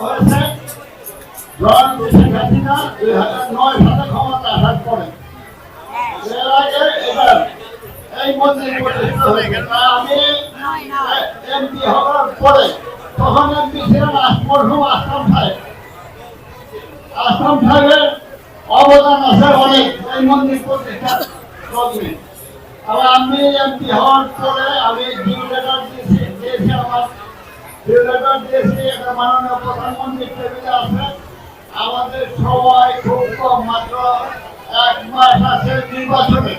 হয়েছে। জন অবদান আছে অনেক এই মন্দির প্রতিষ্ঠা আমি এমপি হওয়ার পরে আমি আমার আমাদের সময় খুব কম মাত্র এক মাস আছে নির্বাচনে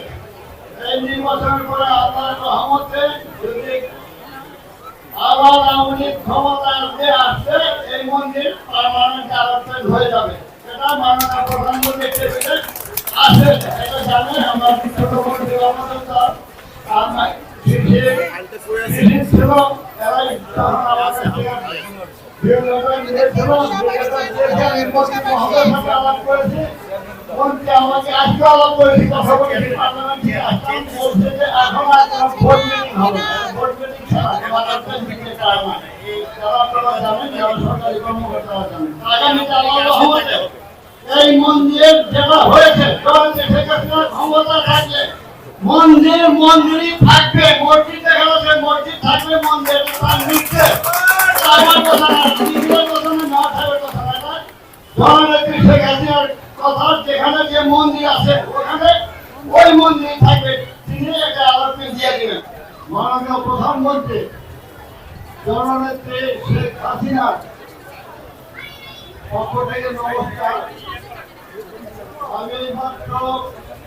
এই নির্বাচনের পরে আল্লাহর রহমতে যদি আবার আওয়ামী লীগ ক্ষমতা আসবে আসবে এই মন্দির পার্মানেন্ট ডেভেলপমেন্ট হয়ে যাবে এটা মাননীয় প্রধানমন্ত্রী টেবিলে আছে এটা জানে আমার ছোট মন্ত্রী আমাদের তো আর ছিল যে এই মন্দিরের যেটা হয়েছে থাকলে। মন্দির মন্দিরই থাকবে মসজিদ মাননীয় প্রধানমন্ত্রী, জননেত্রী শেখ হাসিনার পক্ষ থেকে নমস্কার। আমি মাত্র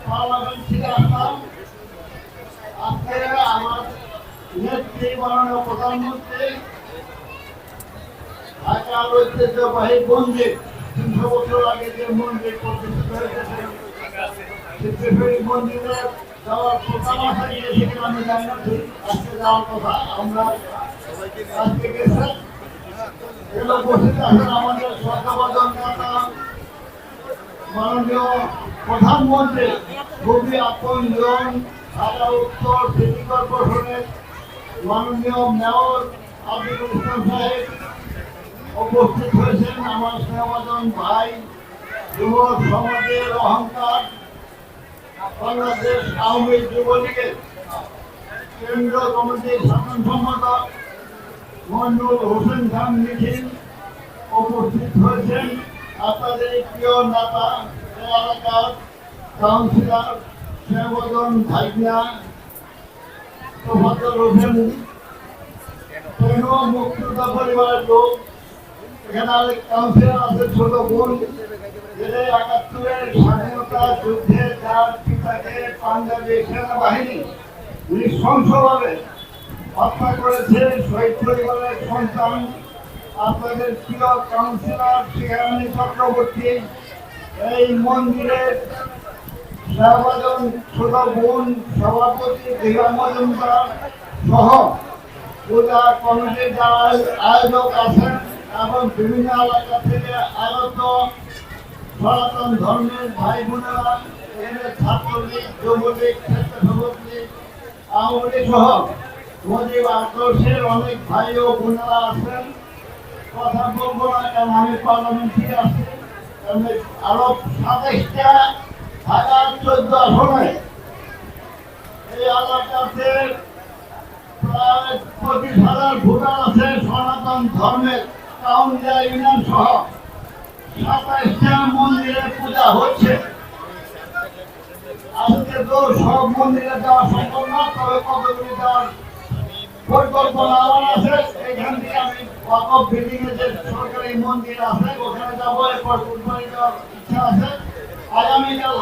পার্লামেন্ট থেকে আসলাম। আজকে আমার নেত্রী, মাননীয় প্রধানমন্ত্রী ঢাকার ঐতিহ্যবাহী মন্দির, তিনশো বছর আগে যে মন্দির প্রতিষ্ঠিত হয়েছে মন্দিরে যাওয়ার আমি আমরা আজকে গেছে এগুলো উপস্থিত আছেন আমাদের প্রধানমন্ত্রী খুবই আপনজন ঢাকা উত্তর সিটি কর্পোরেশনের মাননীয় মেয়র আব্দুল ইসলাম সাহেব উপস্থিত হয়েছেন আমার স্নেহভাজন ভাই যুব সমাজের অহংকার বাংলাদেশ আওয়ামী যুবলীগের কেন্দ্রীয় কমিটির সাধারণ সম্পাদক মন্ডল হোসেন খান নিখিল উপস্থিত হয়েছেন। আপনাদের প্রিয় নেতা, এলাকার কাউন্সিলর শেহবদন ভাইনা তোফাজ্জল হোসেন কেন পরিবারের লোক এখানে কাউন্সিলর আছে ছোট বোন একাত্তরের স্বাধীনতা যুদ্ধে পরিবারের সন্তান। আপনাদের চক্রবর্তী, এই মন্দিরের শাহবাজন ছোট বোন সভাপতি দীঘা মজুমদার সহ পূজা কমিটির যারা আয়োজক আছেন এবং বিভিন্ন এলাকা থেকে আগত সনাতন ধর্মের ভাই বোনেরা এখানে ছাত্রলীগ, যুবলীগ স্বেচ্ছাসেবক লীগ আওয়ামী লীগ সহ মুজিব আদর্শের অনেক ভাই ও বোনেরা আছেন। কথা বলব না, কারণ আমি পার্লামেন্ট আসছি আরও সাতাইশটা হাজার চোদ্দ আসনে এই এলাকাতে প্রায় পঁচিশ হাজার ভোটার আছে সনাতন ধর্মের। কাউন্সিলর ইউনিয়ন সহ সাতাইশটা মন্দিরে পূজা হচ্ছে আজকে তো সব মন্দিরে যাওয়া সম্ভব না তবে আমি ওয়াকফ বিল্ডিং এ যে মন্দির আছে ওখানে যাব এরপর কুরবানি দেওয়ার ইচ্ছা আছে আগামীকাল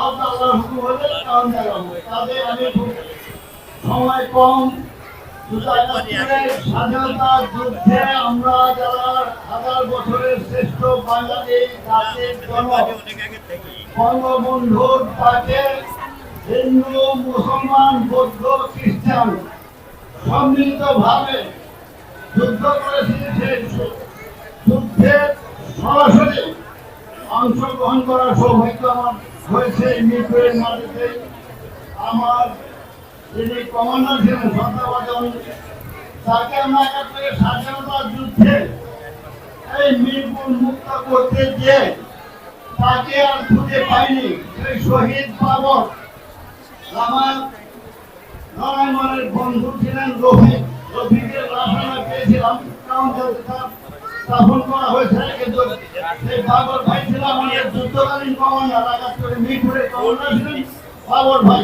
হুকুম হলে তখন যাব তাদের আমি সময় কম স্বাধীনতা যুদ্ধে আমরা যারা হাজার বছরের শ্রেষ্ঠ বাঙালি জাতির বঙ্গবন্ধুর তাকে হিন্দু মুসলমান বৌদ্ধ খ্রিস্টান সম্মিলিতভাবে যুদ্ধ করেছি সেই যুদ্ধে সরাসরি অংশগ্রহণ করার সৌভাগ্য আমার হয়েছে মিরপুরের মাটিতে আমার যিনি কমান্ডার ছিলেন সন্ধ্যাবাজন তাকে আমরা একাত্তরে স্বাধীনতা যুদ্ধে এই মিরপুর মুক্ত করতে যে তাকে আর খুঁজে পাইনি। সেই শহীদ বাবর আমার নয়নের বন্ধু ছিলেন রফিক। রফিকের লাশ পেয়েছিলাম কাউন্টারে স্থাপন করা হয়েছে, কিন্তু সেই বাবর ভাই ছিল আমাদের যুদ্ধকালীন কমান্ডার আঘাত করে মিরপুরের কমান্ডার ছিলেন বাবর ভাই।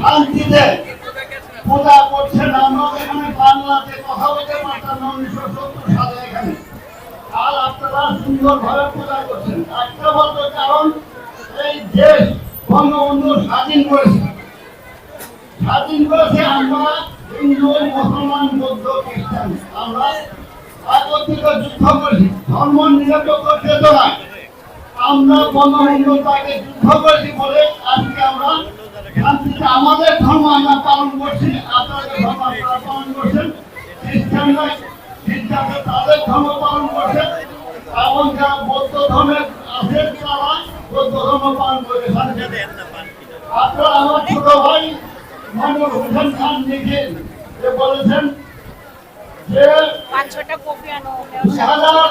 শান্তিতে পূজা করছেন। আমরা এখানে বাংলাতে কথা বলতে পারতাম উনিশশো সত্তর সালে এখানে। আর আপনারা সুন্দরভাবে পূজা করছেন। একটা বলতে কারণ, এই দেশ বঙ্গবন্ধু স্বাধীন করেছে। স্বাধীন করেছে আমরা হিন্দু, মুসলমান, বৌদ্ধ, খ্রিস্টান। আমরা একত্রিত যুদ্ধ করেছি। ধর্ম নিরপেক্ষ চেতনায় আমরা বঙ্গবন্ধু যুদ্ধ করেছি বলে আজকে আমরা আমাদের ধর্ম আমরা পালন করছি আপনাদের ধর্ম আপনারা পালন করছেন খ্রিস্টানরা খ্রিস্টানরা তাদের ধর্ম পালন করছেন এবং যারা বৌদ্ধ ধর্মের আছেন তারা বৌদ্ধ ধর্ম পালন করে আপনারা আমার ছোট ভাই মানব হোসেন খান লিখেন যে বলেছেন যে দুই হাজার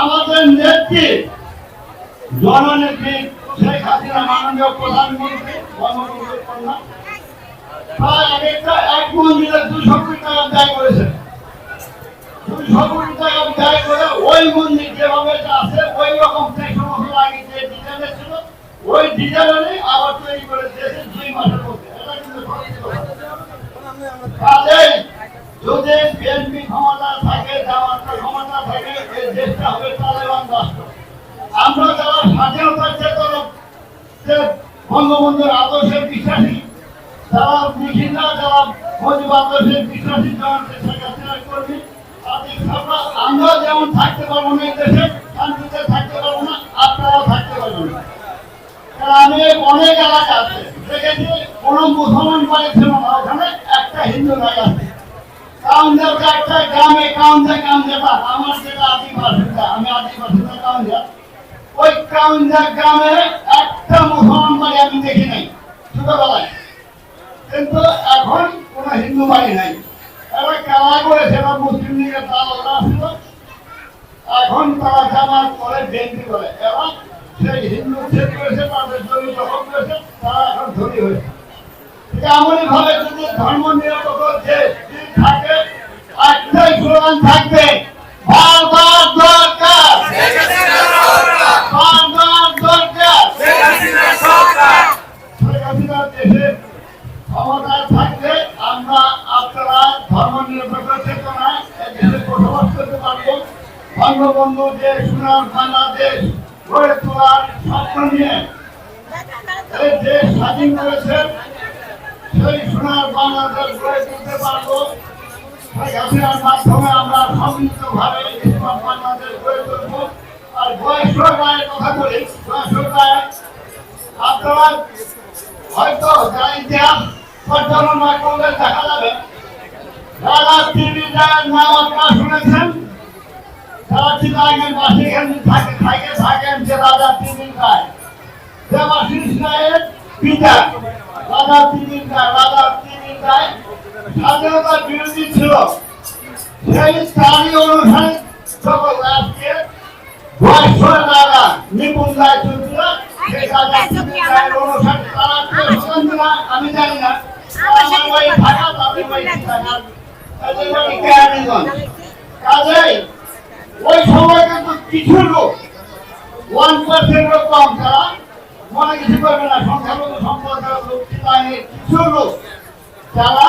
আমাদের নেত্রী জননেত্রী শেখ হাসিনা, মাননীয় প্রধানমন্ত্রী দুশো কোটি টাকা ব্যয় করেছে। দুশো আছে, ওই রকম বছর আগে যে ডিজাইনে ছিল, ওই ডিজাইনে আবার আমরা যারা স্বাধীনতার চেতনা যে বঙ্গবন্ধুর আদর্শে বিশ্বাসী, যারা নিখিলরা যারা মুজিব আদর্শে বিশ্বাসী যেমন শেখ হাসিনার আমরা যেমন থাকতে পারব না দেশে, শান্তিতে থাকতে পারব না, আপনারাও থাকতে পারবেন না। আমি অনেক এলাকা আছে, দেখেছি, কোনো মুসলমান বাড়ি ছিল না, ওখানে একটা হিন্দু বাড়ি আছে। এখন তারা জামাত করে এরা সেই হিন্দু ছেদ তাদের এখন ধনী হয়েছে। এমনই ভাবে যদি ধর্ম নিরপেক্ষ থাকবে বারবার দরকার বারবার আমরা আপনারা ধর্ম নিরপেক্ষ চেতনায় দেশে বসবাস করতে পারব। বঙ্গবন্ধু যে সুনাম বাংলাদেশ গড়ে তোলার স্বপ্ন নিয়ে এই দেশ স্বাধীন করেছে, সেই সোনার বাংলাদেশ গড়ে তুলতে পারব। শেখ মাধ্যমে আমরা সম্মিলিতভাবে ইসলাম বাংলাদেশ গড়ে তুলবো। আর বয়স্ক রায়ের কথা বলি বয়স্ক রায় আপনারা হয়তো যারা ইতিহাস পর্যালোচনা করলে দেখা যাবে, রাজা টিভি রায়ের নাম আপনারা শুনেছেন। যারা চিতাঙ্গের বাসী এখানে থাকে থাকে, থাকেন যে রাজা টিভি রায়। দেবাশিস রায়ের পিতা, রাজা টিভি রায়, রাজা টিভি রায়। স্বাধীনতার বিরোধী ছিল। সেই তারই অনুসারে সকল আজকে বয়স্ক রাজা নিপুণ রায় তারা কিনা আমি জানি না। কাজেই ওই সময় কিন্তু কিছু লোক ওয়ান পার্সেন্টের কম যারা মনে কিছু করবে না। সংখ্যালঘু সম্প্রদায়ের লোক কিছু লোক যারা